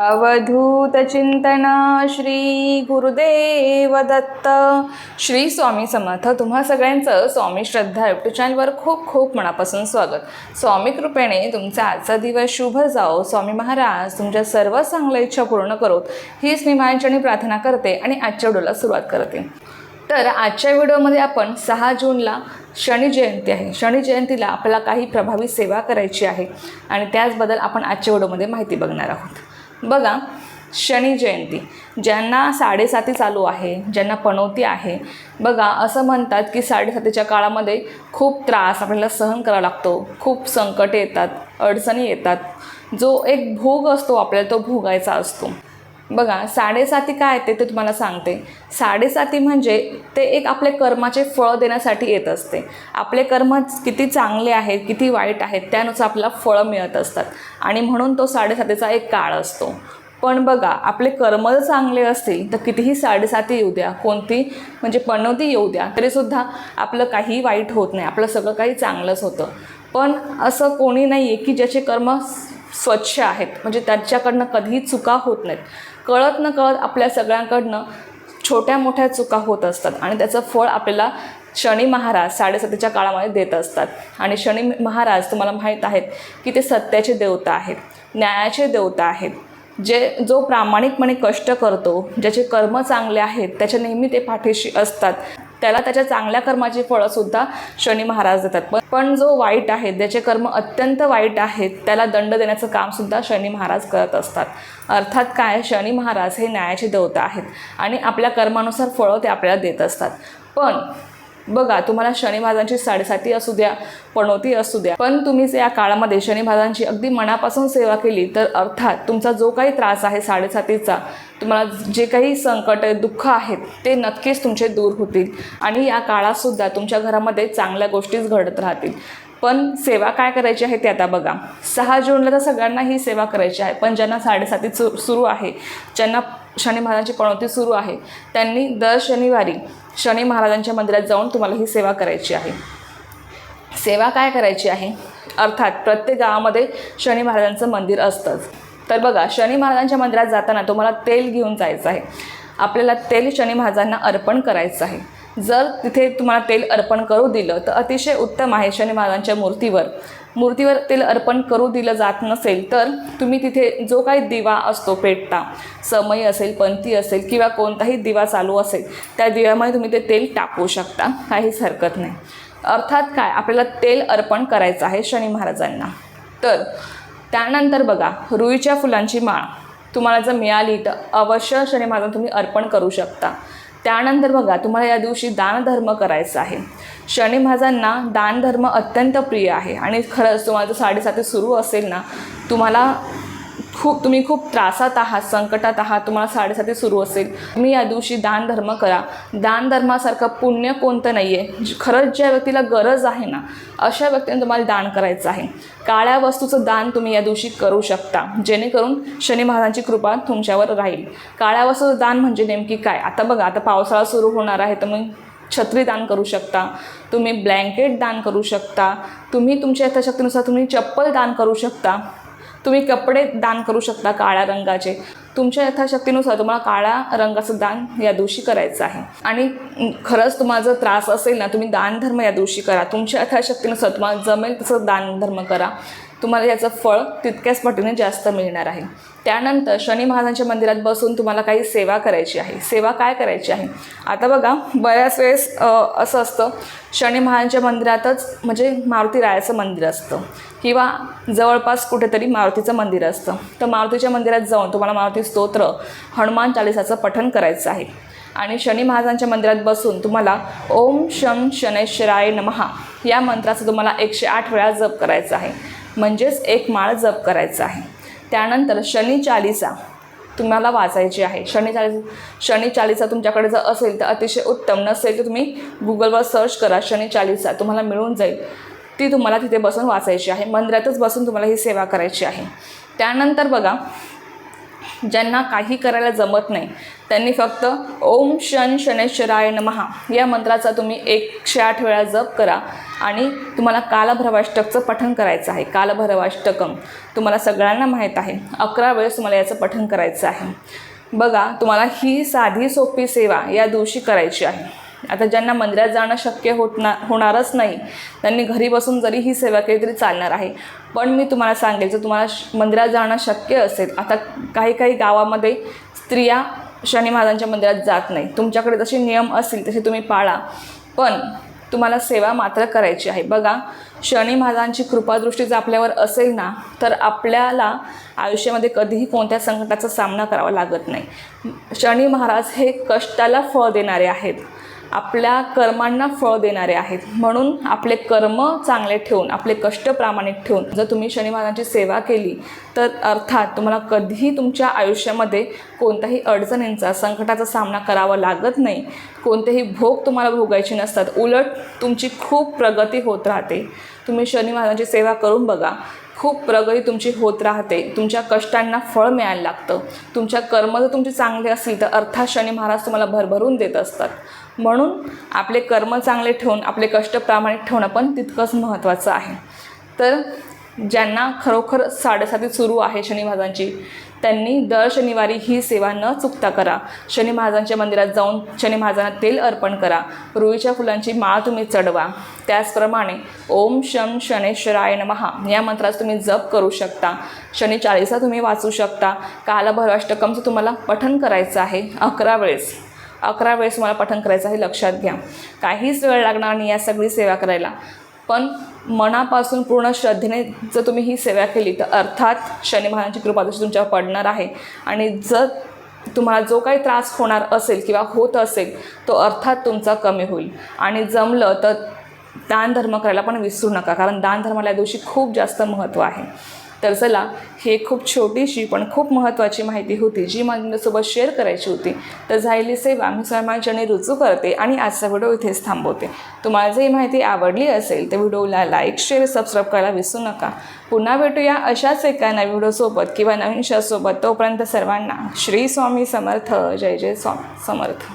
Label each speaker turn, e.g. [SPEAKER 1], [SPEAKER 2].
[SPEAKER 1] अवधूत चिंतन श्री गुरुदेव दत्त. श्री स्वामी समर्थ. तुम्हा सगळ्यांचं स्वामी श्रद्धा युट्यूब चॅनलवर खूप खूप मनापासून स्वागत. स्वामी कृपेने तुमचा आजचा दिवस शुभ जाओ. स्वामी महाराज तुमच्या सर्व चांगल्या इच्छा पूर्ण करोत. हीच मी आणि प्रार्थना करते आणि आजच्या व्हिडिओला सुरुवात करते. तर आजच्या व्हिडिओमध्ये आपण सहा जूनला शनी जयंती आहे. शनी जयंतीला आपल्याला काही प्रभावी सेवा करायची आहे. आणि त्याचबद्दल आपण आजच्या व्हिडिओमध्ये माहिती बघणार आहोत. बघा शनी जयंती ज्यांना साडेसाती चालू आहे ज्यांना पणवती आहे बघा असं म्हणतात की साडेसातीच्या काळामध्ये खूप त्रास आपल्याला सहन करावा लागतो खूप संकटे येतात अडचणी येतात. जो एक भोग असतो आपल्याला तो भोगायचा असतो. बघा साडेसाती काय ते ते तुम्हाला सांगते. साडेसाती म्हणजे ते एक आपले कर्माचे फळ देण्यासाठी येत असते. आपले कर्म किती चांगले आहेत किती वाईट आहेत त्यानुसार आपल्याला फळं मिळत असतात. आणि म्हणून तो साडेसातीचा एक काळ असतो. पण बघा आपले कर्म जर चांगले असतील तर कितीही साडेसाती येऊ द्या कोणती म्हणजे पनवती येऊ द्या तरीसुद्धा आपलं काही वाईट होत नाही आपलं सगळं काही चांगलंच होतं. पण असं कोणी नाही आहे की ज्याचे कर्म स्वच्छ आहेत म्हणजे त्याच्याकडनं कधीही चुका होत नाहीत. कळत न कळत आपल्या सगळ्यांकडनं छोट्या मोठ्या चुका होत असतात आणि त्याचं फळ आपल्याला शनी महाराज साडेसतीच्या काळामध्ये देत असतात. आणि शनी महाराज तुम्हाला माहीत आहेत की ते सत्याचे देवता आहेत न्यायाचे देवता आहेत. जे जो प्रामाणिकपणे कष्ट करतो ज्याचे कर्म चांगले आहेत त्याच्या नेहमी ते पाठीशी असतात. त्याला त्याच्या चांगल्या कर्माची फळंसुद्धा शनी महाराज देतात. पण पण जो वाईट आहे ज्याचे कर्म अत्यंत वाईट आहेत त्याला दंड देण्याचं कामसुद्धा शनी महाराज करत असतात. अर्थात काय? शनी महाराज हे न्यायाचे देवता आहेत आणि आपल्या कर्मानुसार फळं ते आपल्याला देत असतात. पण बघा तुम्हाला शनी महाराजांची साडेसाती असू द्या पणवती असू द्या पण तुम्ही या काळामध्ये शनी महाराजांची अगदी मनापासून सेवा केली तर अर्थात तुमचा जो काही त्रास आहे साडेसातीचा तुम्हाला जे काही संकट दुःख आहेत ते नक्कीच तुमचे दूर होतील. आणि या काळातसुद्धा तुमच्या घरामध्ये चांगल्या गोष्टीच घडत राहतील. पण सेवा काय करायची आहे ते आता बघा. सहा जूनला तर सगळ्यांना ही सेवा करायची आहे. पण ज्यांना साडेसाती सु सुरू आहे ज्यांना शनी महाराजांची पणवती सुरू आहे त्यांनी दर शनिवारी शनी महाराजांच्या मंदिरात जाऊन तुम्हाला ही सेवा करायची आहे. सेवा काय करायची आहे? अर्थात प्रत्येक गावामध्ये शनी महाराजांचं मंदिर असतंच. तर बघा शनी महाराजांच्या मंदिरात जाताना तुम्हाला तेल घेऊन जायचं आहे. आपल्याला तेल शनी महाराजांना अर्पण करायचं आहे. जर तिथे तुम्हाला तेल अर्पण करू दिलं तर अतिशय उत्तम आहे शनी महाराजांच्या मूर्तीवर. मूर्तीवर तेल अर्पण करू दिलं जात नसेल तर तुम्ही तिथे जो काही दिवा असतो पेटता समई असेल पंथी असेल किंवा कोणताही दिवा चालू असेल त्या दिव्यामध्ये तुम्ही ते तेल टाकू शकता काहीच हरकत नाही. अर्थात काय? आपल्याला तेल अर्पण करायचं आहे शनी महाराजांना. तर त्यानंतर बघा रुईच्या फुलांची माळ. तुम्हाला जर मिळाली तर अवश्य शनी तुम्ही अर्पण करू शकता. त्यानंतर बघा तुम्हाला या दिवशी दानधर्म करायचा आहे. शनी महाराजांना दानधर्म अत्यंत प्रिय आहे. आणि खरंच तुम्हाला जर साडेसाती सुरू असेल ना तुम्हाला खूप तुम्ही खूप त्रासात आहात संकटात आहात तुम्हाला साडेसाती सुरू असेल. तुम्ही या दिवशी दानधर्म करा. दानधर्मासारखं पुण्य कोणतं नाही आहे खरंच ज्या व्यक्तीला गरज आहे ना अशा व्यक्तीने तुम्हाला दान करायचं आहे. काळ्या वस्तूचं दान तुम्ही या दिवशी करू शकता जेणेकरून शनी महाराजांची कृपा तुमच्यावर राहील. काळ्या वस्तूचं दान म्हणजे नेमकी काय? आता बघा आता पावसाळा सुरू होणार आहे तर मग छत्री दान करू शकता तुम्ही ब्लँकेट दान करू शकता तुम्ही तुमच्या यथाशक्तीनुसार तुम्ही चप्पल दान करू शकता. तुम्ही कपडे दान करू शकता काळ्या रंगाचे. तुमच्या यथाशक्तीनुसार तुम्हाला काळ्या रंगाचं दान या दिवशी करायचं आहे. आणि खरंच तुम्हाला जर त्रास असेल ना तुम्ही दानधर्म या दिवशी करा. तुमच्या यथाशक्तीनुसार तुम्हाला जमेल तसं दानधर्म करा. तुम्हाला याचं फळ तितक्याच पटीने जास्त मिळणार आहे. त्यानंतर शनी महाराजांच्या मंदिरात बसून तुम्हाला काही सेवा करायची आहे. सेवा काय करायची आहे? आता बघा बऱ्याच वेळेस असं असतं शनी महाराजांच्या मंदिरातच म्हणजे मारुती रायाचं मंदिर असतं किंवा जवळपास कुठेतरी मारुतीचं मंदिर असतं. तर मारुतीच्या मंदिरात जाऊन तुम्हाला मारुती स्तोत्र हनुमान चालिसाचं पठण करायचं आहे. आणि शनी महाराजांच्या मंदिरात बसून तुम्हाला ओम शं शनैश्वराय नमहा या मंत्राचं तुम्हाला एकशे आठ वेळा जप करायचं आहे. म्हणजेच एक माळ जप करायचा आहे. त्यानंतर शनी चालिसा तुम्हाला वाचायची आहे. शनी चालिसा शनी चालिसा तुमच्याकडे जर असेल तर अतिशय उत्तम. नसेल तर तुम्ही गुगलवर सर्च करा शनी चालिसा तुम्हाला मिळून जाईल. ती तुम्हाला तिथे बसून वाचायची आहे. मंदिरातच बसून तुम्हाला ही सेवा करायची आहे. त्यानंतर बघा ज्यांना काही करायला जमत नाही त्यांनी फक्त ओम शन शनेश्वराय नमहा या मंत्राचा तुम्ही एकशे आठ वेळा जप करा. आणि तुम्हाला कालभैरवाष्टकचं पठण करायचं आहे. कालभैरवाष्टकम. तुम्हाला सगळ्यांना माहीत आहे. अकरा वेळेस तुम्हाला याचं पठण करायचं आहे. बघा तुम्हाला ही साधी सोपी सेवा या दिवशी करायची आहे. आता ज्यांना मंदिरात जाणं शक्य होत ना होणारच नाही त्यांनी घरी बसून जरी ही सेवा केली तरी चालणार आहे. पण मी तुम्हाला सांगेल जर तुम्हाला श- मंदिरात जाणं शक्य असेल आता काही काही गावामध्ये स्त्रिया शनी महाराजांच्या मंदिरात जात नाही. तुमच्याकडे जसे नियम असतील तसे तुम्ही पाळा. पण तुम्हाला सेवा मात्र करायची आहे. बघा शनी महाराजांची कृपादृष्टी जर आपल्यावर असेल ना तर आपल्याला आयुष्यामध्ये कधीही कोणत्या संकटाचा सामना करावा लागत नाही. शनी महाराज हे कष्टाला फळ देणारे आहेत. आपल्या कर्मांना फळ देणारे आहेत. म्हणून आपले कर्म चांगले ठेवून आपले कष्ट प्रामाणिक ठेवून जर तुम्ही शनी सेवा केली तर अर्थात तुम्हाला कधीही तुमच्या आयुष्यामध्ये कोणत्याही अडचणींचा संकटाचा सामना करावा लागत नाही. कोणतेही भोग तुम्हाला भोगायचे नसतात. उलट तुमची खूप प्रगती होत राहते. तुम्ही शनी सेवा करून बघा. खूप प्रगती तुमची होत राहते. तुमच्या कष्टांना फळ मिळायला लागतं. तुमच्या कर्म जर तुमचे चांगले असतील तर अर्थात शनी महाराज तुम्हाला भरभरून देत असतात. म्हणून आपले कर्म चांगले ठेवून आपले कष्ट प्रामाणिक ठेवणं पण तितकंच महत्त्वाचं आहे. तर ज्यांना खरोखर साडेसाती सुरू आहे शनी महाराजांची त्यांनी दर शनिवारी ही सेवा न चुकता करा. शनी महाराजांच्या मंदिरात जाऊन शनी महाराजांना तेल अर्पण करा. रुईच्या फुलांची माळ तुम्ही चढवा. त्याचप्रमाणे ओम शम शनेश्वराय नमहा. या मंत्राचा तुम्ही जप करू शकता. शनी चाळीसा तुम्ही वाचू शकता. कालभैरवाष्टकमचं तुम्हाला पठण करायचं आहे अकरा वेळेस. अकरा वेळेस तुम्हाला पठण करायचं आहे लक्षात घ्या. काहीच वेळ लागणार नाही या सगळी सेवा करायला. पण मनापासून पूर्ण श्रद्धेने जर तुम्ही ही सेवा केली तर अर्थात शनी महाराजांची कृपा दृष्टी तुमच्यावर पडणार आहे आणि जर तुम्हाला जो काही त्रास होणार असेल किंवा होत असेल तो अर्थात तुमचा कमी होईल. आणि जमलं तर दानधर्म करायला पण विसरू नका कारण दानधर्माला या दिवशी खूप जास्त महत्त्व आहे. तर चला हे खूप छोटीशी पण खूप महत्त्वाची माहिती होती जी माझ्यासोबत शेअर करायची होती. तर झालेली सेवा मी समाजाने रुजू करते आणि आजचा व्हिडिओ इथेच थांबवते. तुम्हाला जर ही माहिती आवडली असेल तर व्हिडिओला लाईक शेअर सबस्क्राईब करायला विसरू नका. पुन्हा भेटूया अशाच एका नवीन व्हिडिओसोबत किंवा नवीन शोसोबत. तोपर्यंत सर्वांना श्री स्वामी समर्थ. जय जय स्वामी समर्थ.